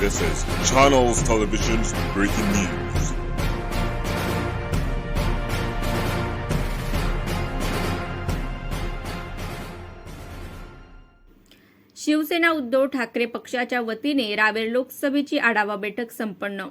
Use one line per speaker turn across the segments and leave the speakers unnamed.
This is Channels Television's breaking news.
Shiv Sena Uddhav Thackeray पक्षाच्या वतीने रावेर लोकसभेची आढावा बैठक संपन्न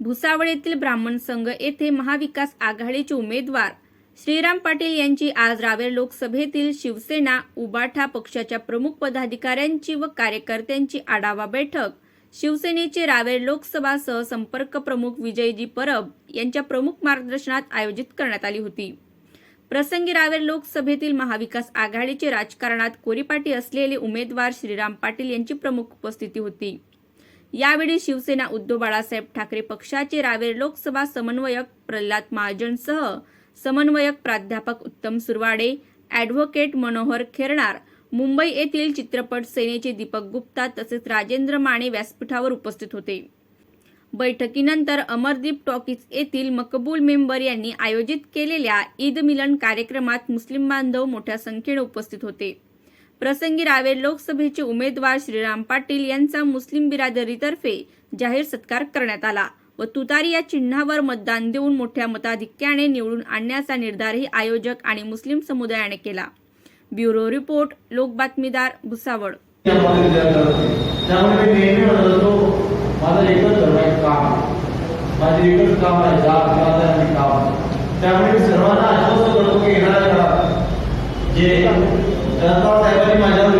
भुसावळ येथील ब्राह्मण संघ येथे महाविकास आघाडीचे उमेदवार श्रीराम पाटील यांची आज रावेर लोकसभेतील शिवसेना उबाठा पक्षाच्या प्रमुख पदाधिकाऱ्यांची व कार्यकर्त्यांची आढावा बैठक शिवसेनेचे रावेर लोकसभा सहसंपर्क प्रमुख विजयजी परब यांच्या प्रमुख मार्गदर्शनात आयोजित करण्यात आली होती. प्रसंगी रावेर लोकसभेतील महाविकास आघाडीचे राजकारणात कोरीपाटी असलेले उमेदवार श्रीराम पाटील यांची प्रमुख उपस्थिती होती. यावेळी शिवसेना उद्धव बाळासाहेब ठाकरे पक्षाचे रावेर लोकसभा समन्वयक प्रल्हाद महाजनसह समन्वयक प्राध्यापक उत्तम सुरवाडे ॲडव्होकेट मनोहर खेरणार मुंबई येथील चित्रपट सेनेचे दीपक गुप्ता तसेच राजेंद्र माने व्यासपीठावर उपस्थित होते. बैठकीनंतर अमरदीप टॉकीज येथील मकबूल मेंबर यांनी आयोजित केलेल्या ईद मिलन कार्यक्रमात मुस्लिम बांधव मोठ्या संख्येने उपस्थित होते. प्रसंगी रावेर लोकसभेचे उमेदवार श्रीराम पाटील यांचा मुस्लिम बिरादरीतर्फे जाहीर सत्कार करण्यात आला व तुतारी या चिन्हावर मतदान देऊन मोठ्या मताधिक्याने निवडून आणण्याचा निर्धारही आयोजक आणि मुस्लिम समुदायाने केला. ब्युरो रिपोर्ट लोक बातमीदार भुसावळ.
त्यामुळे मी नेहमी म्हणत होतो माझं एकच धर्म आहे काम माझे एकच काम आहे जात विवाद आणि काम. त्यामुळे मी सर्वांना आश्वस्त करतो की येणाऱ्या काळात जे जनता साहेबांनी माझ्यावर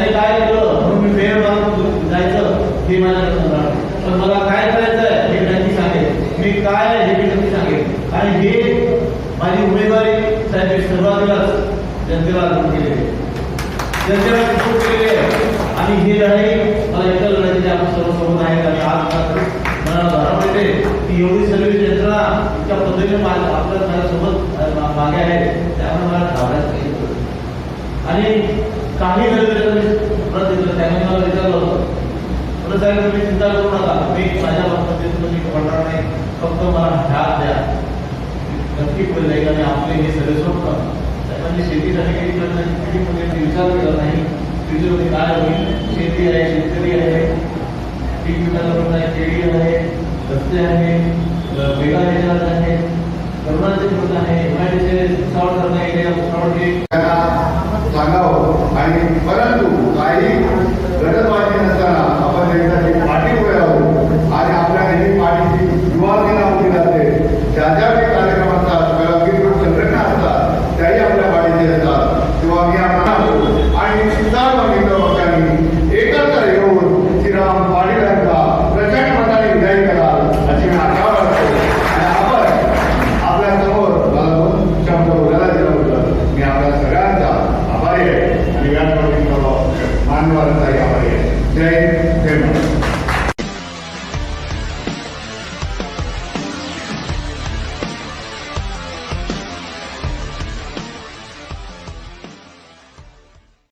त्याने काय केलं? म्हणून मी वेळ मारून जायचं हे माझ्या लक्षात पण मला काय करायचं आहे हे मी नक्की सांगेन. मी काय आहे हे मी नक्की सांगेल आणि हे माझी उमेदवारी साहेब सुरुवातीलाच जनतेला अर्पण केलेली जनतेला सुरू केलेली आहे. आणि ही लढाई मला एकच लढायची आपण सर्व आहे आणि आज मात्र मला भरा पडते की एवढी सगळी यंत्रणा इतक्या पद्धतीने मा- आपल्या माझ्यासोबत मागे आहे. त्यामुळे मला घाबरायचं आणि काही जरी परत दिलं त्याने मला विचारलं होतं. परत साहेब तुम्ही चिंता करू नका. मी माझ्या बाबतीत तुम्ही पडणार नाही. फक्त मला हात द्या. नक्की पुढे जाईल आणि आपले हे सगळे सोडतात साहेबांनी शेतीसाठी काही करत नाही म्हणजे विचार केला नाही. फ्युचरमध्ये काय होईल? शेती आहे शेतकरी आहे. पीक विकास करत नाही केळी आहे रस्ते आहे वेगळा रिचार्ज आहे करुणाचे कृत आहे एमआयडीचे भुसावळ करणे गेले
सांगावं आणि परंतु होतं